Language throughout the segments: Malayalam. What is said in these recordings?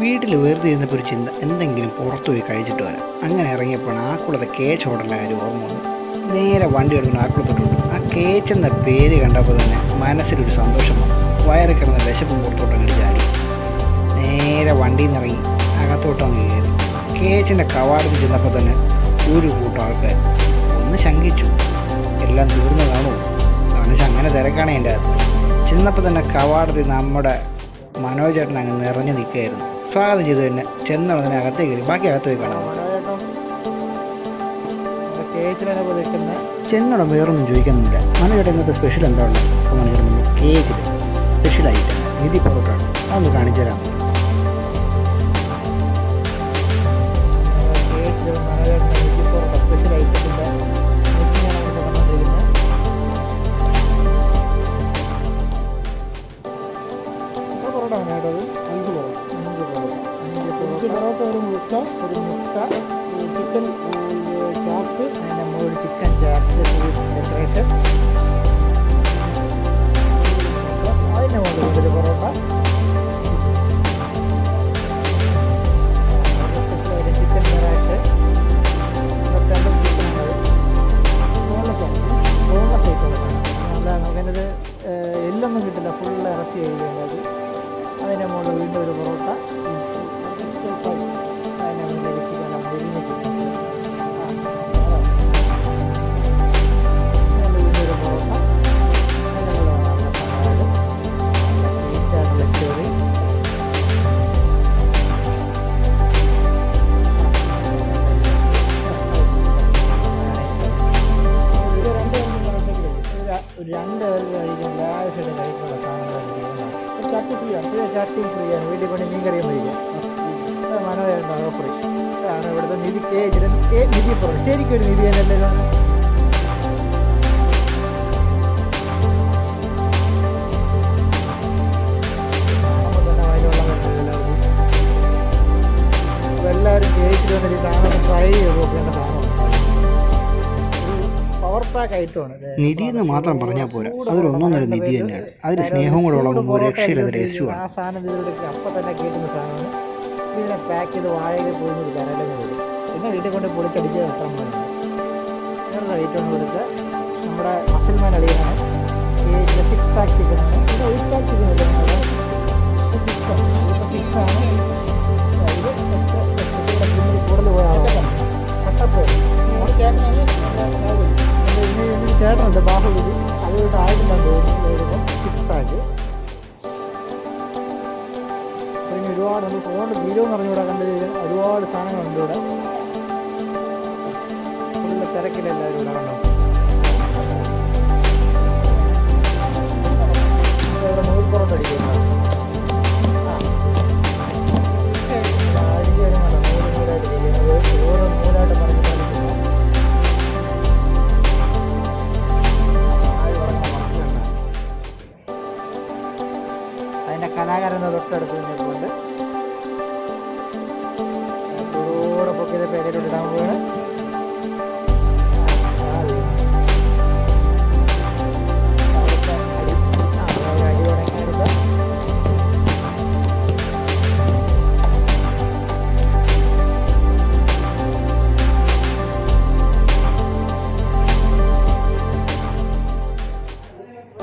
വീട്ടിൽ വെറുതെ ഇരുന്നപ്പോൾ ഒരു ചിന്ത എന്തെങ്കിലും പുറത്തു പോയി കഴിച്ചിട്ട് വരാം. അങ്ങനെ ഇറങ്ങിയപ്പോഴാണ് ആക്കുളത്തെ കേച്ച് ഹോട്ടലിന്റെ കാര്യം ഓർമ്മ വന്നു. നേരെ വണ്ടി എടുക്കുന്ന ആക്കുളത്തോട്ടുണ്ട് ആ കേച്ച് എന്ന പേര് കണ്ടപ്പോൾ തന്നെ മനസ്സിലൊരു സന്തോഷം വന്നു. വയറി കിടന്ന വിശപ്പും പുറത്തോട്ട് അങ്ങോട്ട് ചാടി. നേരെ വണ്ടിയിൽ നിന്ന് ഇറങ്ങി അകത്തോട്ടങ്ങ് കയറി. കേച്ചിന്റെ കവാടത്തിൽ ചെന്നപ്പോൾ തന്നെ ഒരു കൂട്ടം ആൾക്കാർ ഒന്ന് ശങ്കിച്ചു. എല്ലാം തീർന്നു കാണൂ. മനുഷ്യ അങ്ങനെ തിരക്കാണ് എന്റെ അകത്ത്. ചെന്നപ്പോൾ തന്നെ കവാടത്തിൽ നമ്മുടെ മനോജേട്ടൻ അങ്ങ് നിറഞ്ഞു നിൽക്കുകയായിരുന്നു. സ്വാഗതം ചെയ്തു തന്നെ. ചെന്നുടനെ അകത്തേക്ക് കയറി. ബാക്കി അകത്ത് പോയി കാണാം. ചെന്നോടം വേറൊന്നും ചോദിക്കുന്നില്ല മനോജേട്ടൻ ഇന്നത്തെ സ്പെഷ്യൽ എന്താ ഉള്ളത്? അപ്പോൾ മനോജേട്ടൻ കേക്കിൽ നിധി പൊറോട്ടാണ് അതൊന്ന് കാണിച്ചു തരാം അപ്പോൾ എല്ലാവരും ജയിച്ചിട്ട് വന്നിട്ട് സാധനം ട്രൈ ചെയ്ത് നോക്കേണ്ട സാധനം. നിധി എന്ന് മാത്രം പറഞ്ഞാൽ പോരാ. അതൊരു ഒന്നൊന്നര നിധി തന്നെയാണ്. അതിൽ സ്നേഹവും കൂടെ ഉള്ള ഒരു രക്ഷയില്ലാത്ത ടേസ്റ്റുമാണ് ആ സാധനം തന്നെ ഇതിനെ പാക്ക് ചെയ്ത് വാഴയിൽ പോയി കൊണ്ട് പൊളിച്ചടിച്ച് പോകുന്നത് വേറൊരു ഐറ്റമാണ് കൊടുത്ത് നമ്മുടെ മസിൽമാൻ അളിയാണ് ഈ സിക്സ് പാക്ക് ചിക്കനാണ് ഇത് എയ്റ്റ് പാക്ക് ചിക്കൻ ഇല്ല സിക്സ് ആണ്. സിക്സ് ആണ് ഇത് കൂടുതൽ പോയ ആളാണ് ചേട്ടനുണ്ട് ബാഹുബലി അത് ആയിട്ടുണ്ടെന്ന് തോന്നുന്നു സിക്സ് പാക്ക് പിന്നെ ഒരുപാട് ഫോണിൽ വീഡിയോ എന്ന് പറഞ്ഞുകൂടെ കണ്ടു കഴിഞ്ഞാൽ ഒരുപാട് സാധനങ്ങളുണ്ട് ഇവിടെ. തിരക്കിലെല്ലാവരും ഇവിടെ കണ്ടോ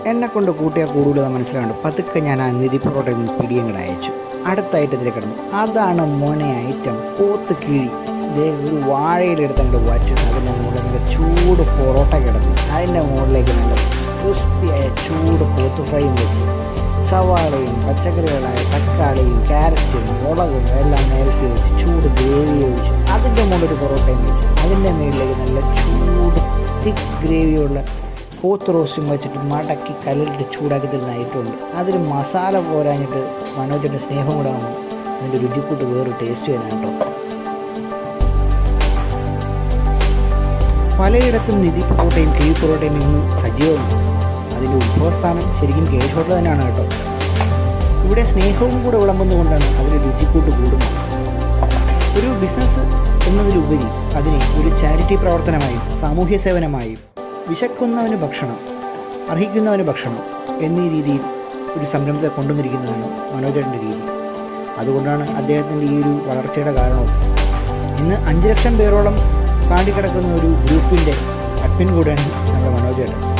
എന്നെ കൊണ്ട് കൂട്ടിയാൽ കൂടുതൽ മനസ്സിലാകണ്ട് പതുക്കെ ഞാൻ ആ നിധി പൊറോട്ടയിൽ നിന്ന് പിടിയങ്ങടെ അയച്ചു. അടുത്ത ഐറ്റത്തിൽ കിടന്നു. അതാണ് മോനെ ഐറ്റം. പോത്ത് കിഴി. ഒരു വാഴയിലെടുത്ത് അങ്ങോട്ട് വച്ചു അതിന്റെ മുകളിൽ നല്ല ചൂട് പൊറോട്ട കിടന്നു. അതിന്റെ മുകളിലേക്ക് നല്ല ക്രിസ്പിയായ ചൂട് പോത്ത് ഫ്രൈയും വെച്ച്. സവാളയും പച്ചക്കറികളായ തക്കാളിയും ക്യാരറ്റും മുളകും എല്ലാം നേരത്തെ വെച്ച് ചൂട് ഗ്രേവി ഒഴിച്ചു. അതിന്റെ മുകളിൽ ഒരു പൊറോട്ടയും വെച്ചു. അതിന്റെ മുകളിലേക്ക് നല്ല ചൂട് തിക്ക് ഗ്രേവിയുള്ള പോത്ത് റോസ്റ്റും വെച്ചിട്ട് മടക്കി കല്ലിലിട്ട് ചൂടാക്കി തരുന്ന ഐറ്റമുണ്ട് അതിൽ മസാല പോരാഞ്ഞിട്ട് മനോജിന്റെ സ്നേഹം കൂടെ ആകുമ്പോൾ അതിന്റെ രുചിക്കൂട്ട് വേറെ ടേസ്റ്റ് വരുന്ന കേട്ടോ. പലയിടത്തും നിധി പൊറോട്ടയും കിഴി പൊറോട്ടയും ഇന്ന് സജീവമാണ്. അതിന്റെ ഉത്ഭവസ്ഥാനം ശരിക്കും കേശ് ഹോട്ടൽ തന്നെയാണ് കേട്ടോ. ഇവിടെ സ്നേഹവും കൂടെ വിളമ്പുന്നതുകൊണ്ടാണ് അതിന് രുചിക്കൂട്ട് കൂടുന്നത്. ഒരു ബിസിനസ് എന്നതിലുപരി അതിനെ ഒരു ചാരിറ്റി പ്രവർത്തനമായും സാമൂഹ്യ സേവനമായും വിശക്കുന്നവന് ഭക്ഷണം അർഹിക്കുന്നവന് ഭക്ഷണം എന്നീ രീതിയിൽ ഒരു സംരംഭത്തെ കൊണ്ടുവന്നിരിക്കുന്നതാണ് മനോജേട്ടന്റെ രീതി. അതുകൊണ്ടാണ് അദ്ദേഹത്തിന്റെ ഈ ഒരു വളർച്ചയുടെ കാരണവും. ഇന്ന് അഞ്ച് ലക്ഷം പേരോളം താണ്ടിക്കിടക്കുന്ന ഒരു ഗ്രൂപ്പിന്റെ അഡ്മിൻ കൂടെയാണ് നമ്മുടെ മനോജ്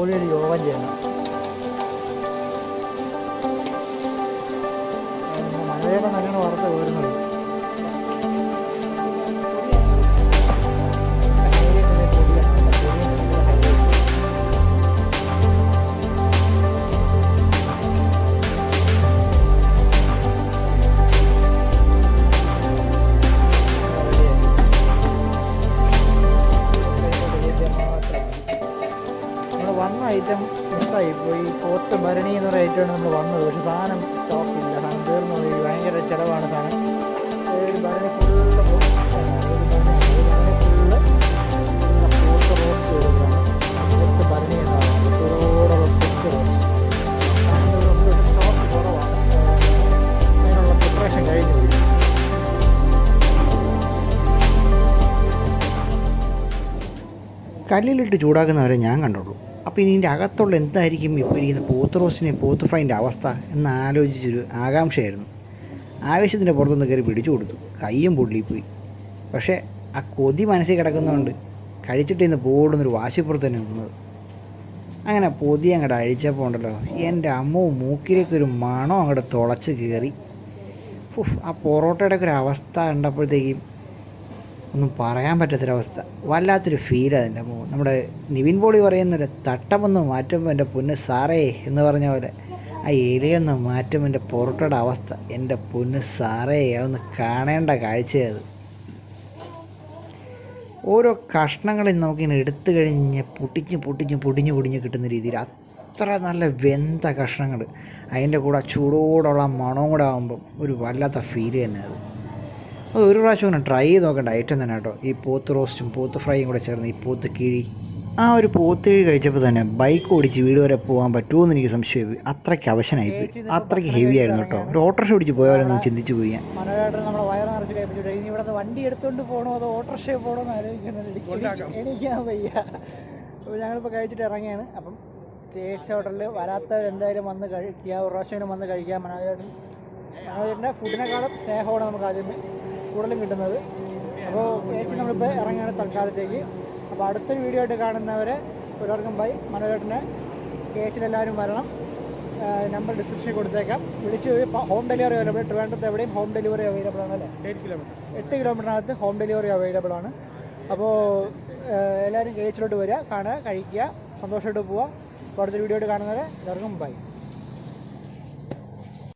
പൊരിയണമെങ്കിൽ കോഴി ഒരു യോഗം മിസ്സായി പോയി പോത്ത് ഭരണി എന്ന് പറയുന്ന നമ്മൾ വന്നത്. പക്ഷെ സാധനം സ്റ്റോക്കില്ല സാധനം തീർന്നു പോയി. ഭയങ്കര ചിലവാണ് സാധനം. ഒരു ഭരണി കല്ലിലിട്ട് ചൂടാക്കുന്നവരെ ഞാൻ കണ്ടുള്ളൂ. ഇനി ഇതിന്റെ അകത്തുള്ള എന്തായിരിക്കും ഇപ്പോൾ ഇരിക്കുന്ന പോത്ത് റോസിനെ പോത്ത് ഫ്രൈന്റെ അവസ്ഥ എന്ന് ആലോചിച്ചൊരു ആകാംക്ഷയായിരുന്നു. ആവേശത്തിന്റെ പുറത്തുനിന്ന് കയറി പിടിച്ചു കൊടുത്തു. കയ്യും പൊള്ളിപ്പോയി പക്ഷേ ആ കൊതി മനസ്സിൽ കിടക്കുന്നതുകൊണ്ട് കഴിച്ചിട്ട് ഇന്ന് പോടുന്നൊരു വാശിപ്പുറത്ത് തന്നെ നിന്നത്. അങ്ങനെ പൊതി അങ്ങോട്ട് അഴിച്ചപ്പോൾ ഉണ്ടല്ലോ എന്റെ അമ്മവും മൂക്കിലേക്ക് ഒരു മണം അങ്ങോട്ട് തുളച്ച് കയറി. ആ പൊറോട്ടയുടെ ഒക്കെ ഒരു അവസ്ഥ കണ്ടപ്പോഴത്തേക്കും ഒന്നും പറയാൻ പറ്റാത്തൊരവസ്ഥ വല്ലാത്തൊരു ഫീൽ അതിന്റെ മുഖം. നമ്മുടെ നിവിൻ പോളി പറയുന്നൊരു തട്ടമൊന്ന് മാറ്റുമ്പോൾ എന്റെ പൊന്ന് സാറേ എന്ന് പറഞ്ഞ പോലെ ആ ഇലയൊന്ന് മാറ്റുമ്പോൾ എന്റെ പൊറോട്ടയുടെ അവസ്ഥ. എന്റെ പൊന്ന് സാറേ അതൊന്ന് കാണേണ്ട കാഴ്ചയത് ഓരോ കഷ്ണങ്ങളിൽ നമുക്കിങ്ങനെ എടുത്തു കഴിഞ്ഞ് പൊട്ടിഞ്ഞ് പൊട്ടിഞ്ഞ് പൊടിഞ്ഞ് പൊടിഞ്ഞ് കിട്ടുന്ന രീതിയിൽ അത്ര നല്ല വെന്ത കഷ്ണങ്ങൾ അതിന്റെ കൂടെ ചൂടോടുള്ള മണവും കൂടെ ആകുമ്പം ഒരു വല്ലാത്ത ഫീൽ തന്നെ അത് ഒരു പ്രാവശ്യം ഒന്ന് ട്രൈ ചെയ്ത് നോക്കേണ്ട ഐറ്റം തന്നെ കേട്ടോ. ഈ പോത്ത് റോസ്റ്റും പോത്ത് ഫ്രൈയും കൂടെ ചേർന്ന് ഈ പോത്ത് കിഴി. ആ ഒരു പോത്ത് കിഴി കഴിച്ചപ്പോൾ തന്നെ ബൈക്ക് ഓടിച്ച് വീട് വരെ പോകാൻ പറ്റുമോ എന്ന് എനിക്ക് സംശയമായി അത്രയ്ക്ക് അവശനായി പോയി. അത്രയ്ക്ക് ഹെവി ആയിരുന്നു കേട്ടോ. ഒരു ഓട്ടോറിക്ഷ പിടിച്ച് പോയാലൊന്നും ചിന്തിച്ചു പോയി ഞാൻ. വണ്ടി എടുത്തോണ്ട് പോകണോ അതോ ഓട്ടോറിക്ഷ പോകണോ എന്ന് ആലോചിക്കുന്നത് എണീക്കാൻ വയ്യ. അപ്പോൾ ഞങ്ങളിപ്പോൾ കഴിച്ചിട്ട് ഇറങ്ങിയാണ് അപ്പം കെ എക്സ് ഹോട്ടലിൽ വരാത്തവർ എന്തായാലും വന്ന് കഴിക്കുക ഒരു പ്രാവശ്യം വന്ന് കഴിക്കുക മനോജേട്ടൻ മനോജേട്ടന്റെ ഫുഡിനെക്കാളും സ്നേഹമാണ് നമുക്ക് ആദ്യം കൂടുതലും കിട്ടുന്നത്. അപ്പോൾ ചേച്ചി നമ്മളിപ്പോൾ ഇറങ്ങുകയാണ് തൽക്കാലത്തേക്ക്. അപ്പോൾ അടുത്തൊരു വീഡിയോ ആയിട്ട് കാണുന്നവരെ എല്ലാവർക്കും ബൈ. മനോഹരന്റെ കേച്ചിലെല്ലാവരും വരണം. നമ്പർ ഡിസ്ക്രിപ്ഷനിൽ കൊടുത്തേക്കാം. വിളിച്ച് ഹോം ഡെലിവറി അവൈലബിൾ ട്രിവാൻഡ്രത്ത് എവിടെയും ഹോം ഡെലിവറി അവൈലബിൾ ആണ് അല്ലേ? എയ്റ്റ് കിലോമീറ്റർ എട്ട് കിലോമീറ്ററിനകത്ത് ഹോം ഡെലിവറി അവൈലബിൾ ആണ്. അപ്പോൾ എല്ലാവരും കേച്ചിലോട്ട് വരിക കാണുക കഴിക്കുക സന്തോഷമായിട്ട് പോവുക. അപ്പോൾ അടുത്തൊരു വീഡിയോ ആയിട്ട് കാണുന്നവരെ എല്ലാവർക്കും ബൈ.